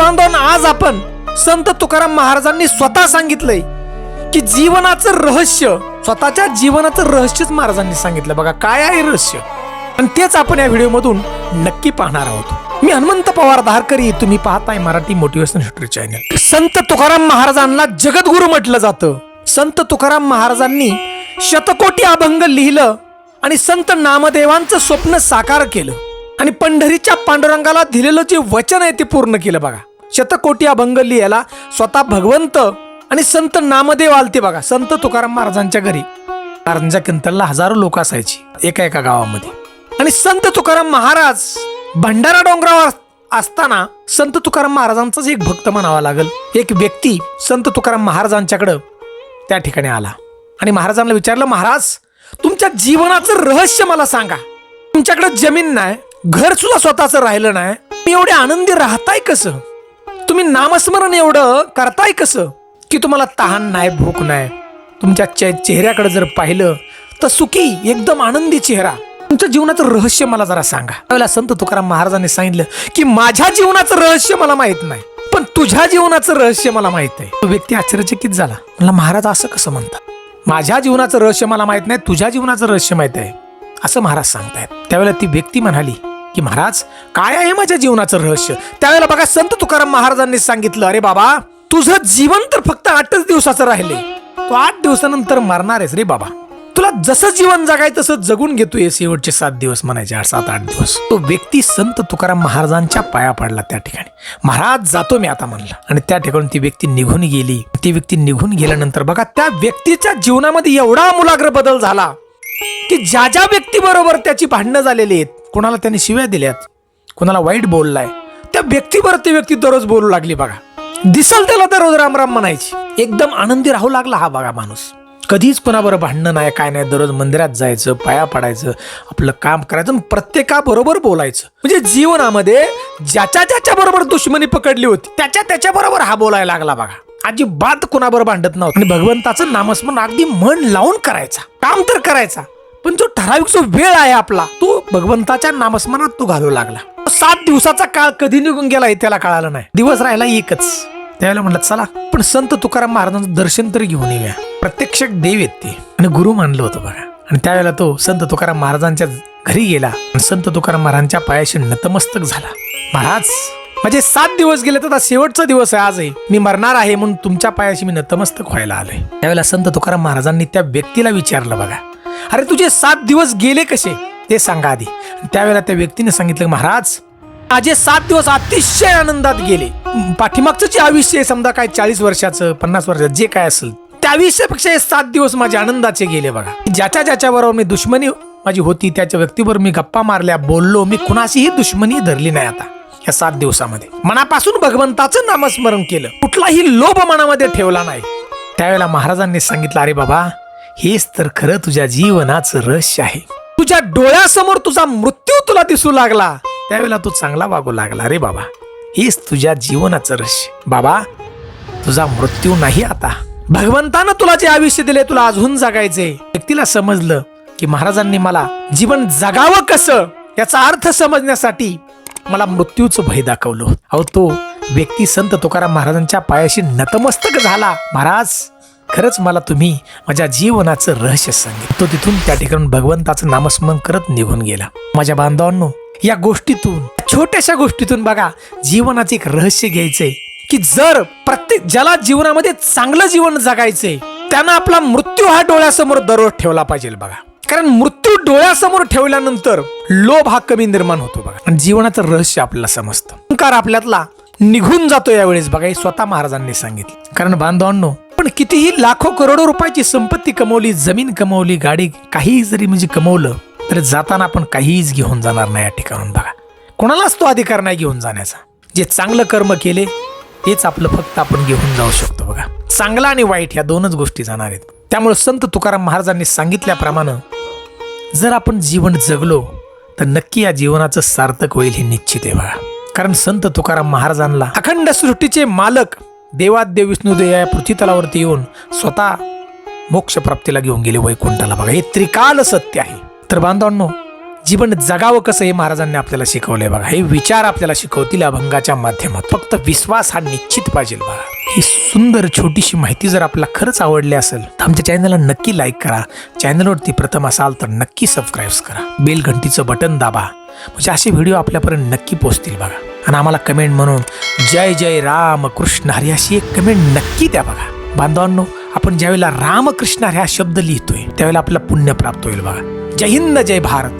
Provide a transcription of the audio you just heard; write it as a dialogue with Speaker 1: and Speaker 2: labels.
Speaker 1: बांधवांनो आज आपण संत तुकाराम महाराजांनी स्वतः सांगितलंय की जीवनाचं रहस्य स्वतःच्या जीवनाचं रहस्यच महाराजांनी सांगितलं. बघा काय आहे रहस्य? आणि तेच आपण या व्हिडिओमधून नक्की पाहणार आहोत. मी हनुमंत पवार धारकरी तुम्ही पाहताय मराठी मोटिवेशन हिस्ट्री चॅनल. संत तुकाराम महाराजांना जगद्गुरु म्हटलं जातं. संत तुकाराम महाराजांनी शतकोटी अभंग लिहिलं आणि संत नामदेवांचं स्वप्न साकार केलं आणि पंढरीच्या पांडुरंगाला दिलेलं जे वचन आहे ते पूर्ण केलं बघा. शतकोटी अभंग लिहायला स्वतः भगवंत आणि संत नामदेव आलते बघा. संत तुकाराम महाराजांच्या घरी. कारंजा किंतलला हजारो लोक असायची एका एका गावामध्ये. आणि संत तुकाराम महाराज भंडारा डोंगरावर असताना संत तुकाराम महाराजांचाच एक भक्त म्हणावा लागल. एक व्यक्ती संत तुकाराम महाराजांच्याकडं त्या ठिकाणी आला. आणि महाराजांना विचारलं महाराज तुमच्या जीवनाचं रहस्य मला सांगा. तुमच्याकडे जमीन नाही घर सुद्धा स्वतःच राहिलं नाही. तुम्ही एवढे आनंदी राहताय कसं? तुम्ही नामस्मरण एवढं करताय कसं? की तुम्हाला तहान नाही भूक नाही. तुमच्या चे चेहऱ्याकडे जर पाहिलं तर सुखी एकदम आनंदी चेहरा. तुमच्या जीवनाचं रहस्य मला जरा सांगा. त्यावेळेला संत तुकाराम महाराजांनी सांगितलं की माझ्या जीवनाचं रहस्य मला माहीत नाही पण तुझ्या जीवनाचं रहस्य मला माहीत आहे. तो व्यक्ती आश्चर्यचकित झाला. मला महाराज असं कसं म्हणतात? माझ्या जीवनाचं रहस्य मला माहीत नाही तुझ्या जीवनाचं रहस्य माहीत आहे. असं महाराज सांगतायत. त्यावेळेला ती व्यक्ती म्हणाली की महाराज काय आहे माझ्या जीवनाचं रहस्य? त्यावेळेला बघा संत तुकाराम महाराजांनी सांगितलं अरे बाबा तुझं जीवन तर फक्त आठच दिवसाचं राहिले. तू आठ दिवसानंतर मरणार आहेस रे बाबा. तुला जसं जीवन जगाय तसं जगून घेतोय शेवटचे सात दिवस म्हणायचे आठ सात आठ दिवस. तो व्यक्ती संत तुकाराम महाराजांच्या पाया पडला त्या ठिकाणी. महाराज जातो मी आता म्हणला. आणि त्या ठिकाणी ती व्यक्ती निघून गेली. ती व्यक्ती निघून गेल्यानंतर बघा त्या व्यक्तीच्या जीवनामध्ये एवढा मुलाग्र बदल झाला की ज्या ज्या व्यक्तीबरोबर त्याची भांडणं झालेली आहेत कोणाला त्याने शिव्या दिल्यात? कोणाला वाईट बोललाय? त्या व्यक्तीवर ती व्यक्ती दररोज बोलू लागली बघा. दिसल त्याला दररोज रामराम म्हणायची. एकदम आनंदी राहू लागला हा बघा माणूस. कधीच कोणाबरोबर भांडणं नाही काय नाही दररोज मंदिरात जायचं पाया पडायचं आपलं काम करायचं प्रत्येकाबरोबर बोलायचं. म्हणजे जीवनामध्ये ज्याच्या ज्याच्या बरोबर दुश्मनी पकडली होती त्याच्या त्याच्याबरोबर हा बोलायला लागला बघा. अजिबात कोणाबरोबर भांडत नव्हतं. आणि भगवंताचं नामस्मरण अगदी मन लावून करायचा. काम तर करायचा. पण जो ठराविक जो वेळ आहे आपला तो भगवंताच्या नामस्मरणात तो घालू लागला. सात दिवसाचा काळ कधी निघून गेला हे त्याला कळालं नाही. दिवस राहिला एकच. त्यावेळेला म्हणलं चला पण संत तुकाराम महाराजांचं दर्शन तरी घेऊन येऊया. प्रत्यक्ष देव येत. ते आणि गुरु मानलं होतं बघा. आणि त्यावेळेला तो संत तुकाराम महाराजांच्या घरी गेला. आणि संत तुकाराम महाराजांच्या पायाशी नतमस्तक झाला. महाराज म्हणजे सात दिवस गेले तर शेवटचा दिवस आहे आजही. मी मरणार आहे म्हणून तुमच्या पायाशी मी नतमस्तक व्हायला आलोय. त्यावेळेला संत तुकाराम महाराजांनी त्या व्यक्तीला विचारलं बघा. अरे तुझे सात दिवस गेले कसे? ते सांगा आधी. त्यावेळेला त्या व्यक्तीने सांगितलं महाराज माझे सात दिवस अतिशय आनंदात गेले. पाठीमागचं जे आयुष्य समजा काय चाळीस वर्षाचं पन्नास वर्षाचं जे काय असेल त्या आयुष्यापेक्षा हे सात दिवस माझे आनंदाचे गेले बघा. ज्याच्या ज्याच्याबरोबर मी दुश्मनी माझी होती त्याच्या व्यक्तीवर मी गप्पा मारल्या बोललो मी कुणाशीही दुश्मनी धरली नाही आता या सात दिवसामध्ये. मनापासून भगवंताचं नामस्मरण केलं. कुठलाही लोभ मनामध्ये ठेवला नाही. त्यावेळेला महाराजांनी सांगितलं अरे बाबा हेच तर खरं तुझ्या जीवनाचं रहस्य आहे. तुझ्या डोळ्यासमोर तुझा मृत्यू तुला दिसू लागला. त्यावेळेला तू चांगला वागू लागला रे बाबा. हेच तुझ्या जीवनाचं रहस्य. बाबा तुझा मृत्यू नाही आता. भगवंतानं तुला जे आयुष्य दिले तुला अजून जगायचे. व्यक्तीला समजलं की महाराजांनी मला जीवन जगावं कसं याचा अर्थ समजण्यासाठी मला मृत्यूचं भय दाखवलं अहो तो व्यक्ती संत तुकाराम महाराजांच्या पायाशी नतमस्तक झाला. महाराज खरंच मला तुम्ही माझ्या जीवनाचं रहस्य सांगितलं. तो तिथून त्या ठिकाणी भगवंताचं नामस्मरण करत निघून गेला. माझ्या बांधवांनो या गोष्टीतून छोट्याशा गोष्टीतून बघा जीवनाचे एक रहस्य घ्यायचंय की जर प्रत्येक ज्याला जीवनामध्ये चांगलं जीवन जगायचंय त्यानं आपला मृत्यू हा डोळ्यासमोर दररोज ठेवला पाहिजे बघा. कारण मृत्यू डोळ्यासमोर ठेवल्यानंतर लोभ हा कमी निर्माण होतो बघा. आणि जीवनाचं रहस्य आपल्याला समजतं. अहंकार आपल्यातला निघून जातो यावेळेस बघा हे स्वतः महाराजांनी सांगितलं. कारण बांधवांनो पण कितीही लाखो करोडो रुपयाची संपत्ती कमवली जमीन कमवली गाडी काहीही जरी म्हणजे कमवलं तर जाताना आपण काहीच घेऊन जाणार नाही या ठिकाणून बघा. कोणालाच तो अधिकार नाही घेऊन जाण्याचा. जे चांगलं कर्म केले तेच आपलं फक्त आपण घेऊन जाऊ शकतो बघा. चांगला आणि वाईट ह्या दोनच गोष्टी जाणार आहेत. त्यामुळे संत तुकाराम महाराजांनी सांगितल्याप्रमाणे जर आपण जीवन जगलो तर नक्की या जीवनाचं सार्थक होईल हे निश्चित आहे बघा. कारण संत तुकाराम महाराजांना अखंड सृष्टीचे मालक देवाद्य विष्णुदेव या पृथ्वीतलावरती येऊन स्वतः मोक्षप्राप्तीला घेऊन गेले वैकुंठाला. बघा हे त्रिकाल सत्य आहे. तर बांधवांनो जीवन जगावं कसं हे महाराजांनी आपल्याला शिकवलंय बघा. हे विचार आपल्याला शिकवतील अभंगाच्या माध्यमात फक्त विश्वास हा निश्चित पाहिजे बघा. ही सुंदर छोटीशी माहिती जर आपल्याला खरंच आवडली असेल तर आमच्या चॅनलला नक्की लाईक करा. चॅनलवरती प्रथम असाल तर नक्की सबस्क्राईब करा. बेल घंटीचं बटन दाबा. म्हणजे असे व्हिडिओ आपल्यापर्यंत नक्की पोहोचतील बघा. आणि आम्हाला कमेंट म्हणून जय जय राम कृष्ण हरी अशी एक कमेंट नक्की द्या बघा. बांधवांनो आपण ज्यावेळेला रामकृष्ण हरी हा शब्द लिहितोय त्यावेळेला आपल्याला पुण्य प्राप्त होईल बघा. जय हिंद जय भारत.